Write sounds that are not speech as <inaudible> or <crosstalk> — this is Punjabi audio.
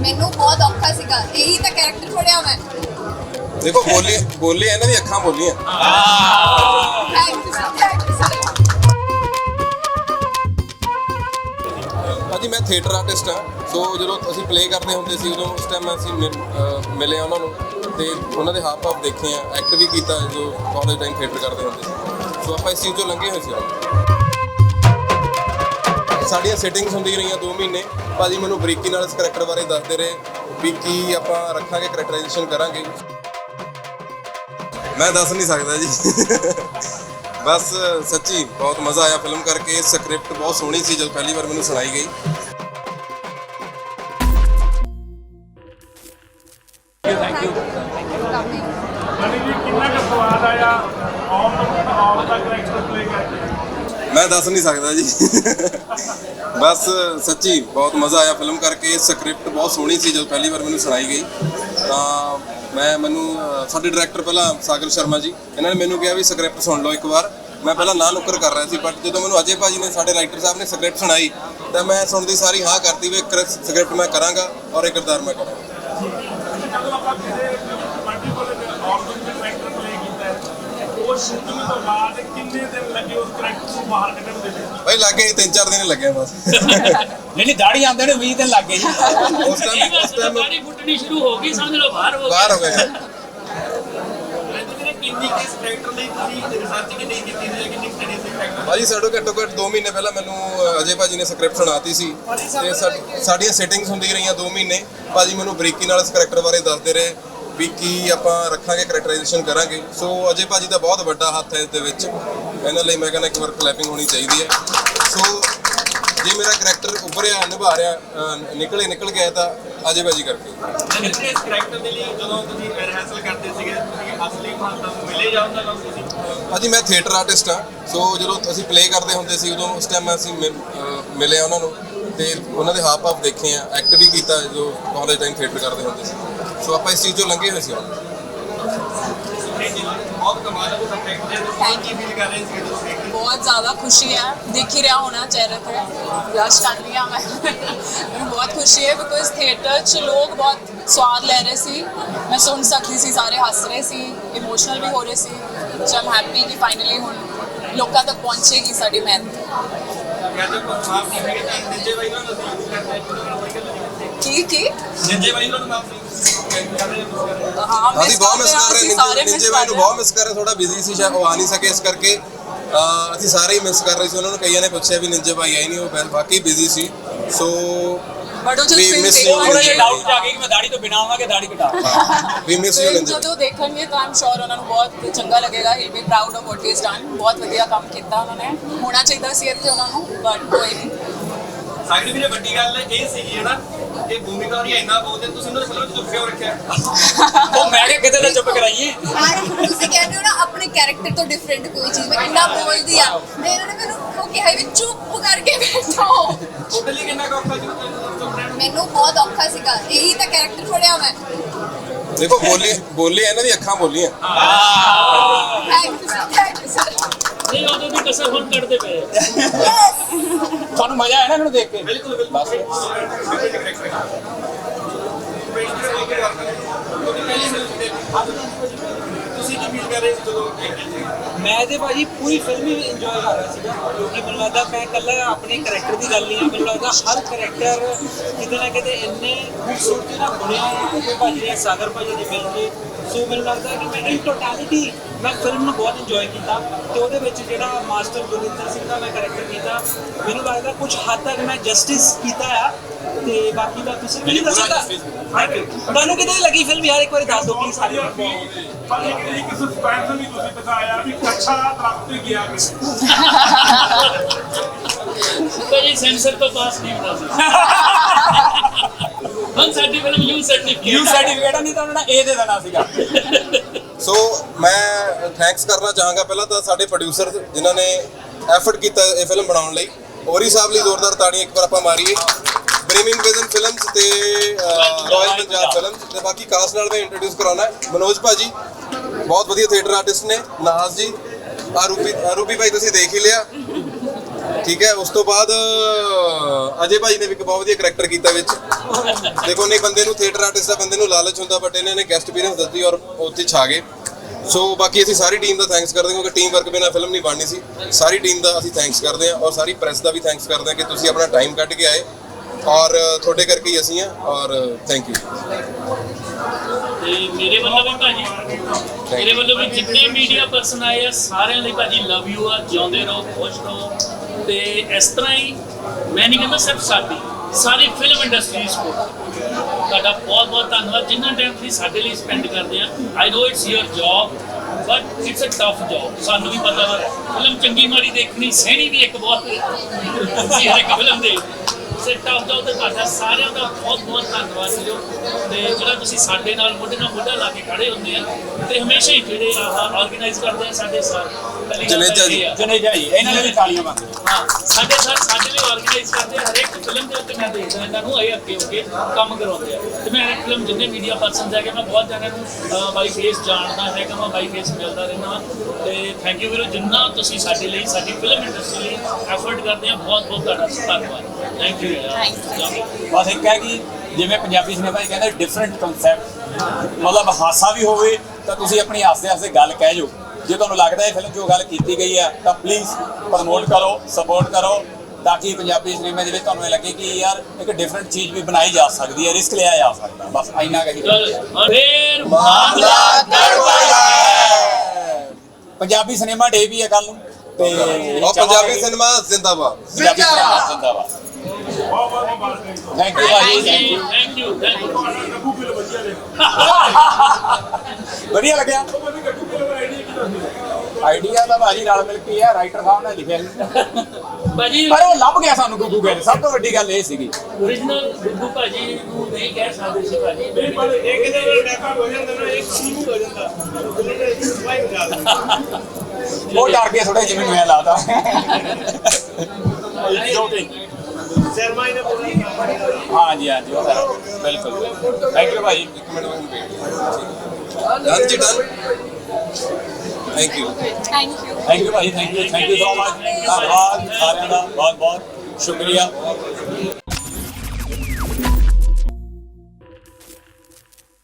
ਮੈਨੂੰ ਬਹੁਤ ਔਖਾ ਸੀਗਾ ਇਹੀ ਤਾਂ ਕੈਰੈਕਟਰ ਫੜਿਆ ਮੈਂ। ਦੇਖੋ ਬੋਲੇ ਬੋਲੇ ਇਹਨਾਂ ਦੀ ਅੱਖਾਂ ਬੋਲੀਆਂ। ਥੈਂਕ ਯੂ ਥੈਂਕ ਯੂ ਭਾਜੀ ਮੈਂ ਥੀਏਟਰ ਆਰਟਿਸਟ ਹਾਂ ਸੋ ਜਦੋਂ ਅਸੀਂ ਪਲੇ ਕਰਦੇ ਹੁੰਦੇ ਸੀ ਉਦੋਂ ਉਸ ਟਾਈਮ ਅਸੀਂ ਮਿਲ- ਅਹ ਮਿਲੇ ਉਹਨਾਂ ਨੂੰ ਤੇ ਉਹਨਾਂ ਦੇ ਹਾਵ ਭਾਵ ਦੇਖੇ ਆ ਐਕਟ ਵੀ ਕੀਤਾ ਜੋ ਕਾਲਜ ਟਾਈਮ ਥੀਏਟਰ ਕਰਦੇ ਹੁੰਦੇ ਸੀ। ਸੋ ਆਪਾਂ ਇਸ ਚੀਜ਼ ਤੋਂ ਲੰਘੇ ਹੋਏ ਸੀ। ਸਾਡੀਆਂ ਸੈਟਿੰਗਸ ਹੁੰਦੀਆਂ ਰਹੀਆਂ 2 ਮਹੀਨੇ ਭਾਜੀ ਮੈਨੂੰ ਬਰੀਕੀ ਨਾਲ ਇਸ ਕਰੈਕਟਰ ਬਾਰੇ ਦੱਸਦੇ ਰਹੇ ਵੀ ਕੀ ਆਪਾਂ ਰੱਖਾਂਗੇ ਕਰੈਕਟਰਾਈਜੇਸ਼ਨ ਕਰਾਂਗੇ ਮੈਂ ਦੱਸ ਨਹੀਂ ਸਕਦਾ ਜੀ ਬਸ ਸੱਚੀ ਬਹੁਤ ਮਜ਼ਾ ਆਇਆ ਫਿਲਮ ਕਰਕੇ ਸਕ੍ਰਿਪਟ ਬਹੁਤ ਸੋਹਣੀ ਸੀ ਜਦ ਪਹਿਲੀ ਵਾਰ ਮੈਨੂੰ ਸੁਣਾਈ ਗਈ ਮਨੀ ਜੀ ਕਿੰਨਾ ਕੁ ਸਵਾਦ ਆਇਆ ਆਉਣ ਤੋਂ ਆਉਣ ਦਾ ਕਰੈਕਟਰ ਪਲੇ ਕਰਕੇ ਮੈਂ ਦੱਸ ਨਹੀਂ ਸਕਦਾ ਜੀ। ਬਸ ਸੱਚੀ ਬਹੁਤ ਮਜ਼ਾ ਆਇਆ ਫਿਲਮ ਕਰਕੇ। ਸਕ੍ਰਿਪਟ ਬਹੁਤ ਸੋਹਣੀ ਸੀ, ਜਦੋਂ ਪਹਿਲੀ ਵਾਰ ਮੈਨੂੰ ਸੁਣਾਈ ਗਈ। ਤਾਂ ਮੈਂ ਮੈਨੂੰ, ਸਾਡੇ ਡਾਇਰੈਕਟਰ ਪਹਿਲਾਂ ਸਾਗਰ ਸ਼ਰਮਾ ਜੀ, ਇਹਨਾਂ ਨੇ ਮੈਨੂੰ ਕਿਹਾ ਵੀ ਸਕ੍ਰਿਪਟ ਸੁਣ ਲਓ ਇੱਕ ਵਾਰ। ਮੈਂ ਪਹਿਲਾਂ ਨਾ ਨੁੱਕਰ ਕਰ ਰਿਹਾ ਸੀ ਬਟ ਜਦੋਂ ਮੈਨੂੰ ਅਜੇ ਭਾਜੀ ਨੇ, ਸਾਡੇ ਰਾਈਟਰ ਸਾਹਿਬ ਨੇ ਸਕ੍ਰਿਪਟ ਸੁਣਾਈ, ਤਾਂ ਮੈਂ ਸੁਣਦੀ ਸਾਰੀ ਹਾਂ ਕਰਤੀ ਵੀ ਸਕ੍ਰਿਪਟ ਮੈਂ ਕਰਾਂਗਾ ਔਰ ਇਹ ਕਿਰਦਾਰ ਮੈਂ ਕਰਾਂਗਾ ਜਦੋਂ ਆਪਾਂ ਕਿਸੇ ਮਲਟੀਪਲ ਆਰਗਨ ਦੇ ਕਰੈਕਟਰ ਪਲੇ ਕੀਤਾ ਤੋਂ ਬਾਅਦ ਕਿੰਨੇ ਦਿਨ ਲੱਗੇ ਉਸ ਕਰੈਕਟਰ ਨੂੰ ਬਾਹਰ ਕੱਢਣ ਦੇ ਲਈ ਭਾਈ ਲੱਗੇ ਹੀ ਤਿੰਨ ਚਾਰ ਦਿਨ ਲੱਗੇ ਬਸ। ਨਹੀਂ ਨਹੀਂ ਦਾੜੀ ਆਉਂਦੇ ਨੇ 20 ਦਿਨ ਲੱਗ ਗਏ ਜੀ। ਉਸ ਟਾਈਮ ਉਸ ਟਾਈਮ ਦਾੜੀ ਫੁੱਟਣੀ ਸ਼ੁਰੂ ਹੋ ਗਈ ਸਮਝ ਲਓ ਬਾਹਰ ਹੋ ਗਈ। ਬਾਹਰ ਹੋ ਗਏ। ਕਿੰਨੀ ਕਿਸ ਕਰੈਕਟਰ ਲਈ ਤੁਸੀਂ ਰਿਸਰਚ ਕਿੰਨੀ ਕੀਤੀ ਹੈ ਕਿੰਨੀ ਸਟੱਡੀ ਸੀ ਕਰੈਕਟਰ ਭਾਜੀ ਸਾਡੋ ਘੱਟੋ ਘੱਟ 2 ਮਹੀਨੇ ਪਹਿਲਾਂ ਮੈਨੂੰ ਅਜੇ ਭਾਜੀ ਨੇ ਸਕ੍ਰਿਪਟ ਸੁਣਾਤੀ ਸੀ। ਤੇ ਸਾਡੀਆਂ ਸੈਟਿੰਗਸ ਹੁੰਦੀਆਂ ਰਹੀਆਂ 2 ਮਹੀਨੇ। ਭਾਜੀ ਮੈਨੂੰ ਬਰੀਕੀ ਨਾਲ ਇਸ ਕਰੈਕਟਰ ਬਾਰੇ ਦੱਸਦੇ ਰਹੇ। ਵੀ ਕੀ ਆਪਾਂ ਰੱਖਾਂਗੇ ਕਰੈਕਟਰਾਈਜੇਸ਼ਨ ਕਰਾਂਗੇ। ਸੋ ਅਜੇ ਭਾਜੀ ਦਾ ਬਹੁਤ ਵੱਡਾ ਹੱਥ ਹੈ ਇਸ ਦੇ ਵਿੱਚ। ਇਹਨਾਂ ਲਈ ਮੈਂ ਕਹਿੰਦਾ ਇੱਕ ਵਾਰ ਕਲੈਪਿੰਗ ਹੋਣੀ ਚਾਹੀਦੀ ਹੈ। ਸੋ ਜੇ ਮੇਰਾ ਕਰੈਕਟਰ ਉੱਭਰਿਆ ਨਿਭਾ ਰਿਹਾ ਨਿਕਲੇ ਨਿਕਲ ਗਿਆ ਤਾਂ ਅਜੇ ਭਾਜੀ ਕਰਕੇ ਲੇਕਿਨ ਇਸ ਕਰੈਕਟਰ ਦੇ ਲਈ ਜਦੋਂ ਤੁਸੀਂ ਰਿਹਰਸਲ ਕਰਦੇ ਸੀਗੇ ਤੁਸੀਂ ਅਸਲੀ ਮਾਹੌਲ ਨੂੰ ਮਿਲੇ ਜਾਂ ਉਹਨਾਂ ਨਾਲ ਤੁਸੀਂ? ਭਾਜੀ ਮੈਂ ਥੀਏਟਰ ਆਰਟਿਸਟ ਹਾਂ। ਸੋ ਜਦੋਂ ਅਸੀਂ ਪਲੇ ਕਰਦੇ ਹੁੰਦੇ ਸੀ ਉਦੋਂ ਉਸ ਟਾਈਮ ਅਸੀਂ ਮਿਲ- ਅਹ ਮਿਲੇ ਆ ਉਹਨਾਂ ਨੂੰ। ਤੇ ਉਹਨਾਂ ਦੇ ਹਾਵ ਭਾਵ ਦੇਖੇ ਆ। ਐਕਟ ਵੀ ਕੀਤਾ ਜੋ ਕਾਲਜ ਟਾਈਮ ਥੀਏਟਰ ਕਰਦੇ ਹੁੰਦੇ ਸੀ। ਸੋ ਆਪਾਂ ਇਸ ਚੀਜ਼ ਤੋਂ ਲੰਘੇ ਹੋਏ ਸੀ ਹੁਣ ਬਹੁਤ ਕਮਾਲ ਦਾ ਕਰੈਕਟਰ ਹੈ ਤੁਸੀਂ ਕੀ ਫੀਲ ਕਰ ਰਹੇ ਸੀ ਤੁਸੀਂ बहुत ज़्यादा खुशी है दिख ही रहा होना चेहरे पे ब्लश कर लिया मैं ਮੈਨੂੰ ਬਹੁਤ ਖੁਸ਼ੀ ਹੈ ਬਿਕੋਜ਼ ਥੀਏਟਰ 'ਚ ਲੋਕ ਬਹੁਤ ਸਵਾਦ ਲੈ ਰਹੇ ਸੀ ਮੈਂ ਸੁਣ ਸਕਦੀ ਸੀ ਸਾਰੇ ਹੱਸ ਰਹੇ ਸੀ ਇਮੋਸ਼ਨਲ ਵੀ ਹੋ ਰਹੇ ਸੀ ਸੋ ਆਮ ਹੈਪੀ ਕਿ ਫਾਈਨਲੀ ਹੁਣ ਲੋਕਾਂ ਤੱਕ ਪਹੁੰਚੇਗੀ ਸਾਡੀ ਮਿਹਨਤ ਜਾਂ ਜੋ ਅਸੀਂ ਹਾਂ ਬਹੁਤ ਮਿਸ ਕਰ ਰਹੇ ਹਾਂ ਨਿੰਜੇ ਮਿਸ ਨਿੰਜੇ ਬਾਈ ਕਰ ਨੂੰ ਰਹੇ ਬਹੁਤ ਮਿਸ ਕਰ ਰਹੇ ਥੋੜਾ ਬਿਜ਼ੀ ਸੀ ਸ਼ਾਇਦ ਉਹ ਆ ਨਹੀਂ ਸਕੇ ਇਸ ਕਰਕੇ। ਅਹ ਅਸੀਂ ਸਾਰੇ ਹੀ ਮਿਸ ਕਰ ਰਹੇ ਸੀ ਉਹਨਾਂ ਨੂੰ ਕਈਆਂ ਨੇ ਪੁੱਛਿਆ ਵੀ ਨਿੰਜੇ ਬਾਈ ਆਏ ਨਹੀਂ ਉਹ ਬੈ- ਵਾਕਈ ਬਿਜ਼ੀ ਸੀ। ਸੋ ਬਟ ਉਹ ਜਦ We miss you, ਥੋੜਾ ਜਿਹਾ ਡਾਊਟ ਜਾ ਕੇ ਕਿ ਮੈਂ ਦਾੜੀ ਤੋਂ ਬਿਨਾ ਆਵਾਂ ਕਿ ਦਾੜੀ ਕਟਾ ਵੀ ਮਿਸ ਯੂ ਫਿਲਮ ਨਿੰਜੇ। ਜਦੋਂ ਦੇਖਣਗੇ ਤਾਂ ਆਮ ਸ਼ੋਰ ਉਹਨਾਂ ਨੂੰ ਬਹੁਤ ਚੰਗਾ ਲੱਗੇਗਾ he be proud of what is done ਬਹੁਤ ਵਧੀਆ ਕੰਮ ਕੀਤਾ ਉਹਨਾਂ ਨੇ। ਹੋਣਾ ਚਾਹੀਦਾ ਸੀ ਇੱਥੇ ਉਹਨਾਂ ਨੂੰ ਬਟ ਕੋਈ ਨਹੀਂ। ਸਾਡੀ ਵੀ ਵੱਡੀ ਗੱਲ ਇਹ ਸੀਗੀ ਹੈ ਨਾ ਇਹ ਭੂਮਿਕਾ ਉਹਦੀ ਇੰਨਾ ਬੋਲਦੇ ਤੁਸੀਂ ਉਹਨਾਂ ਦੇ ਚ ਚੁੱਪ ਕਿਉਂ ਰੱਖਿਆ? ਉਹ ਮੈਂ ਕਿਹਾ ਕਿਤੇ ਤਾਂ ਚੁੱਪ ਕਰਾਈਏ? ਤੁਸੀਂ ਕਹਿੰਦੇ ਹੋ ਨਾ ਆਪਣੇ ਕੈਰੈਕਟਰ ਤੋਂ ਡਿਫਰੈਂਟ ਕੋਈ ਚੀਜ਼ ਮੈਂ ਕਿੰਨਾ ਬੋਲਦੀ ਆ। ਤੇ ਇਹਨਾਂ ਨੇ ਮੈਨੂੰ ਉਹ ਕਿਹਾ ਵੀ ਚੁੱਪ ਕਰਕੇ ਬੈਠੋ। ਉਹਦੇ ਲਈ ਕਿੰਨਾ ਕੁ ਔਖਾ ਸੀ ਮੈਨੂੰ ਬਹੁਤ ਔਖਾ ਸੀਗਾ ਇਹੀ ਤਾਂ ਕੈਰੈਕਟਰ ਫੜਿਆ ਮੈਂ। ਦੇਖੋ ਬੋਲੇ ਬੋਲੇ ਇਹਨਾਂ ਦੀ ਅੱਖਾਂ ਬੋਲੀਆਂ। ਥੈਂਕ ਯੂ ਥੈਂਕ ਯੂ ਨਹੀਂ ਉਦੋਂ ਦੀ ਕਸਰ ਹੁਣ ਕੱਢਦੇ ਪਏ। ਤੁਹਾਨੂੰ ਮਜ਼ਾ ਆਇਆ ਨਾ ਇਹਨੂੰ ਦੇਖ ਕੇ? ਬਿਲਕੁਲ ਬਿਲਕੁਲ। ਤੁਸੀਂ ਕੀ ਫੀਲ ਕਰ ਰਹੇ ਸੀ ਜਦੋਂ ਮੈਂ ਤੇ ਭਾਜੀ ਪੂਰੀ ਫਿਲਮ ਹੀ ਇੰਜੋਏ ਕਰ ਰਿਹਾ ਸੀਗਾ, ਕਿਉਂਕਿ ਮੈਨੂੰ ਲੱਗਦਾ ਮੈਂ ਇਕੱਲਾ ਆਪਣੇ ਕਰੈਕਟਰ ਦੀ ਗੱਲ ਨਹੀਂ ਹੈ, ਮੈਨੂੰ ਲੱਗਦਾ ਹਰ ਕਰੈਕਟਰ ਕਿਤੇ ਨਾ ਕਿਤੇ ਇੰਨੇ ਖੂਬਸੂਰਤੀ ਨਾਲ ਬਣਿਆ ਹੈ ਕਿ ਭਾਜੀ ਨੇ ਸਾਗਰ ਭਾਜੀ ਨੇ ਮਿਲ ਕੇ ਸੋ ਮੈਨੂੰ ਲੱਗਦਾ ਕਿ ਮੈਂ ਇਨ ਟੋਟੈਲਿਟੀ ਮੈਂ ਫਿਲਮ ਨੂੰ ਬਹੁਤ ਇੰਜੋਏ ਕੀਤਾ ਤੇ ਉਹਦੇ ਵਿੱਚ ਜਿਹੜਾ ਮਾਸਟਰ ਗੁਰਿੰਦਰ ਸਿੰਘ ਦਾ ਮੈਂ ਕਰੈਕਟਰ ਕੀਤਾ, ਮੈਨੂੰ ਲੱਗਦਾ ਕੁਝ ਹੱਦ ਤੱਕ ਮੈਂ ਜਸਟਿਸ ਕੀਤਾ ਆ। ਤੇ ਬਾਕੀ ਦਾ ਤੁਸੀਂ ਮੈਨੂੰ ਦੱਸੋਗਾ ਤੁਹਾਨੂੰ ਕਿਦਾਂ ਦੀ ਲੱਗੀ ਫਿਲਮ ਯਾਰ ਇੱਕ ਵਾਰੀ ਦੱਸ ਦਿਓ ਪਲੀਜ਼ ਸਾਰੀ। ਪਰ ਇੱਕ ਇੱਕ ਸਸਪੈਂਸ ਵੀ ਤੁਸੀਂ ਦਿਖਾਇਆ ਵੀ ਕੱਛਾ ਦਰਖਤ ਗਿਆ ਕਿ ਤਾਂ ਜੀ ਸੈਂਸਰ ਤੋਂ ਪਾਸ ਨਹੀਂ ਹੁੰਦਾ ਸੀ। ਹੁਣ ਸਾਡੀ film U U certificate certificate ਨਹੀਂ ਤਾਂ ਉਹਨਾਂ ਨੇ ਏ ਦੇ ਦੇਣਾ ਸੀਗਾ। ਸੋ ਮੈਂ ਥੈਂਕਸ ਕਰਨਾ ਚਾਹਾਂਗਾ। ਪਹਿਲਾਂ ਤਾਂ ਸਾਡੇ ਪ੍ਰੋਡਿਊਸਰ ਜਿਨ੍ਹਾਂ ਨੇ ਐਫਰਟ ਕੀਤਾ ਇਹ ਫਿਲਮ ਬਣਾਉਣ ਲਈ ਔਰੀ ਸਾਹਿਬ ਲਈ ਜ਼ੋਰਦਾਰ ਤਾੜੀਆਂ ਇੱਕ ਵਾਰ ਆਪਾਂ ਮਾਰੀਏ। ਬ੍ਰੀਮਿੰਗ ਵਿਜ਼ਨ ਫਿਲਮਸ ਤੇ ਰਾਇਲ ਪੰਜਾਬ ਫਿਲਮਸ ਤੇ ਬਾਕੀ ਕਾਸਟ ਨਾਲ ਮੈਂ ਇੰਟਰੋਡਿਊਸ ਕਰਾਉਣਾ ਹੈ। ਮਨੋਜ ਭਾਜੀ ਬਹੁਤ ਵਧੀਆ ਥੀਏਟਰ ਆਰਟਿਸਟ ਨੇ ਨਾਜ਼ ਜੀ। ਆਰੂਪੀ ਆਰੂਪੀ ਭਾਈ ਤੁਸੀਂ ਦੇਖ ਹੀ ਲਿਆ। ਠੀਕ ਹੈ ਉਸ ਤੋਂ ਬਾਅਦ ਅਜੇ ਭਾਈ ਨੇ ਵੀ ਇੱਕ ਬਹੁਤ ਵਧੀਆ ਕਰੈਕਟਰ ਕੀਤਾ ਵਿੱਚ। ਦੇਖੋ ਨਹੀਂ ਬੰਦੇ ਨੂੰ ਥੀਏਟਰ ਆਰਟਿਸਟ ਦਾ ਬੰਦੇ ਨੂੰ ਲਾਲਚ ਹੁੰਦਾ ਬਟ ਇਹਨਾਂ ਨੇ ਗੈਸਟ ਅਪੀਅਰੈਂਸ ਦਿੱਤੀ ਔਰ ਉੱਥੇ ਛਾ ਗਏ। ਸੋ ਬਾਕੀ ਅਸੀਂ ਸਾਰੀ ਟੀਮ ਦਾ ਥੈਂਕਸ ਕਰਦੇ ਹਾਂ ਕਿਉਂਕਿ ਟੀਮ ਵਰਕ ਬਿਨਾ ਫਿਲਮ ਨਹੀਂ ਬਣਨੀ ਸੀ। ਸਾਰੀ ਟੀਮ ਦਾ ਅਸੀਂ ਥੈਂਕਸ ਕਰਦੇ ਹਾਂ ਔਰ ਸਾਰੀ ਪ੍ਰੈਸ ਦਾ ਵੀ ਥੈਂਕਸ ਕਰਦੇ ਹਾਂ ਕਿ ਤੁਸੀਂ ਆਪਣਾ ਟਾਈਮ ਕੱਢ ਕੇ ਆਏ। ਔਰ ਤੁਹਾਡੇ ਕਰਕੇ ਹੀ ਅਸੀਂ ਆ ਔਰ ਥੈਂਕ ਯੂ ਤੇ ਮੇਰੇ ਵੱਲੋਂ ਵੀ ਭਾਜੀ ਮੇਰੇ ਵੱਲੋਂ ਵੀ ਜਿੰਨੇ ਮੀਡੀਆ ਪਰਸਨ ਆਏ ਆ ਸਾਰਿਆਂ ਲਈ ਭਾਜੀ ਲਵ ਯੂ ਆ ਜਿਉਂਦੇ ਰਹੋ ਖੁਸ਼ ਰਹੋ। ਤੇ ਇਸ ਤਰ੍ਹਾਂ ਹੀ ਮੈਂ ਨਹੀਂ ਕਹਿੰਦਾ ਸਿਰਫ ਸਾਡੀ ਸਾਰੀ ਫਿਲਮ ਇੰਡਸਟਰੀ ਸਪੋਰਟ ਤੁਹਾਡਾ ਬਹੁਤ ਬਹੁਤ ਧੰਨਵਾਦ ਜਿੰਨਾ ਟਾਈਮ ਤੁਸੀਂ ਸਾਡੇ ਲਈ ਸਪੈਂਡ ਕਰਦੇ ਆ। I know it's your job but it's a tough job ਸਾਨੂੰ ਵੀ ਪਤਾ ਵਾ ਫਿਲਮ ਚੰਗੀ ਮਾੜੀ ਦੇਖਣੀ ਸਹਿਣੀ ਵੀ ਇੱਕ ਬਹੁਤ। ਸੀ ਹਰ ਇੱਕ ਫਿਲਮ ਦੇ ਸੇ ਟਫ ਜੌਬ ਤੇ ਤੁਹਾਡਾ ਸਾਰਿਆਂ ਦਾ ਬਹੁਤ ਬਹੁਤ ਧੰਨਵਾਦ ਜੀ। ਤੇ ਜਿਹੜਾ ਤੁਸੀਂ ਸਾਡੇ ਨਾਲ ਮੋਢੇ ਨਾਲ ਮੋਢਾ ਲਾ ਕੇ ਖੜੇ ਹੁੰਦੇ ਆ ਤੇ ਹਮੇਸ਼ਾ ਹੀ ਜਿਹੜੇ ਆਰਗੇਨਾਈਜ਼ ਕਰਦੇ ਆ ਸਾਡੇ ਸਾਰ। ਜਨੇਜਾ ਜੀ। ਜਨੇਜਾ ਜੀ ਇਹਨਾਂ ਨੇ ਵੀ ਤਾਲੀਆਂ ਮੰਗਦੇ ਹਾਂ ਸਾਡੇ ਸਰ ਸਾਡੇ ਲਈ ਆਰਗੇਨਾਈਜ਼ ਕਰਦੇ ਆ ਹਰੇਕ ਫਿਲਮ ਦੇ ਉੱਤੇ ਮੈਂ ਦੇਖਦਾ ਇਹਨਾਂ ਨੂੰ ਇਹ ਅੱਗੇ ਹੋ ਕੇ ਕੰਮ ਕਰਵਾਉਂਦੇ ਆ। ਤੇ ਮੈਂ ਹਰੇਕ ਫਿਲਮ ਜਿੰਨੇ ਮੀਡੀਆ ਪਰਸਨ ਹੈਗੇ ਮੈਂ ਬਹੁਤ ਜਣਿਆਂ ਨੂੰ ਬਾਈ ਫੇਸ ਜਾਣਦਾ ਹੈਗਾ ਮੈਂ ਬਾਈ ਫੇਸ ਮਿਲਦਾ ਰਹਿੰਦਾ ਤੇ ਥੈਂਕ ਯੂ ਵੀਰੋ ਜਿੰਨਾ ਤੁਸੀਂ ਸਾਡੇ ਲਈ ਸਾਡੀ ਫਿਲਮ ਇੰਡਸਟਰੀ ਲਈ ਐਫਰਟ ਕਰਦੇ ਆ ਬਹੁਤ ਬਹੁਤ ਤੁਹਾਡਾ ਧੰਨਵਾਦ। ਥੈਂਕ ਯੂ ਯਾਰ ਬਸ ਇੱਕ ਹੈ ਕਿ ਜਿਵੇਂ ਪੰਜਾਬੀ ਸਿਨੇਮਾ 'ਚ ਕਹਿੰਦੇ ਡਿਫਰੈਂਟ ਕਨਸੈਪਟ ਮਤਲਬ ਹਾਸਾ ਵੀ ਹੋਵੇ ਤਾਂ ਤੁਸੀਂ ਆਪਣੀ ਹਾਸਦੇ ਹਾਸਦੇ ਗੱਲ ਕਹਿ ਜੋ ਜੇ ਤੁਹਾਨੂੰ ਲੱਗਦਾ ਹੈ ਫਿਲਮ ਉਹ ਗੱਲ ਕੀਤੀ ਗਈ ਹੈ ਤਾਂ ਪਲੀਜ਼ ਪ੍ਰਮੋਟ ਕਰੋ ਸਪੋਰਟ ਕਰੋ ਤਾਂ ਕਿ ਪੰਜਾਬੀ ਸਿਨੇਮਾ ਦੇ ਵਿੱਚ ਤੁਹਾਨੂੰ ਇਹ ਲੱਗੇ ਕਿ ਯਾਰ ਇੱਕ ਡਿਫਰੈਂਟ ਚੀਜ਼ ਵੀ ਬਣਾਈ ਜਾ ਸਕਦੀ ਹੈ ਰਿਸਕ ਲਿਆ ਜਾ ਸਕਦਾ। ਬਸ ਇੰਨਾ ਕਹੀ ਫੇਰ ਮਾਮਲਾ ਪੰਜਾਬੀ ਸਿਨੇਮਾ ਡੇ ਵੀ ਹੈ ਕੱਲ ਨੂੰ ਤੇ ਪੰਜਾਬੀ ਸਿਨੇਮਾ ਜ਼ਿੰਦਾਬਾਦ। ਪੰਜਾਬੀ ਸਿਨੇਮਾ ਜ਼ਿੰਦਾਬਾਦ। ਬਹੁਤ ਬਹੁਤ ਮੁਬਾਰਕ thank you Bhai thank you thank you thank you ਤੁਹਾਡਾ ਗੱਗੂ ਫਿਲਮ ਵਧੀਆ ਦੇ ਵਧੀਆ ਲੱਗਿਆ? ਗੱਗੂ ਦਾ ਆਈਡੀਆ ਕੀ ਦੱਸਦੇ ਆਈਡੀਆ ਤਾਂ ਭਾਜੀ ਨਾਲ ਮਿਲ ਕੇ ਹੈ ਰਾਈਟਰ ਸਾਹਿਬ ਨੇ ਲਿਖਿਆ ਸੀ। ਭਾਜੀ ਪਰ ਉਹ ਲੱਭ ਗਿਆ ਸਾਨੂੰ ਗੁੱਗੂ ਗੱਲ ਸਭ ਤੋਂ ਵੱਡੀ ਗੱਲ ਇਹ ਸੀਗੀ। Origignal ਗੁੱਗੂ ਭਾਜੀ ਨੂੰ ਨਹੀਂ ਕਹਿ ਸਕਦੇ ਸੀ ਭਾਜੀ। ਮੈਂ ਪਰ ਇਹ ਕਿਤੇ ਨਾ ਡੈਕਾ ਹੋ ਜਾਂਦਾ ਨਾ ਇੱਕ ਸੀਮ ਹੋ ਜਾਂਦਾ ਦੇ ਇੱਕ ਸਵਾਈ ਹੋ ਜਾਂਦਾ। ਉਹ ਡਰ ਕੇ ਥੋੜਾ ਜਿਵੇਂ ਨੂੰ ਐ ਲਾਤਾ <laughs> ਸ਼ਰਮਾ ਨੇ ਬੋਲਿਆ ਹਾਂ। ਜੀ ਹਾਂ ਜੀ ਉਹ ਤਾਂ ਬਿਲਕੁਲ ਥੈਂਕ ਯੂ ਭਾਈ ਡਨ ਜੀ done thank you thank you thank you Bhai thank you thank you so much ਧੰਨਵਾਦ ਸਾਰਿਆਂ ਦਾ ਬਹੁਤ ਬਹੁਤ ਸ਼ੁਕਰੀਆ।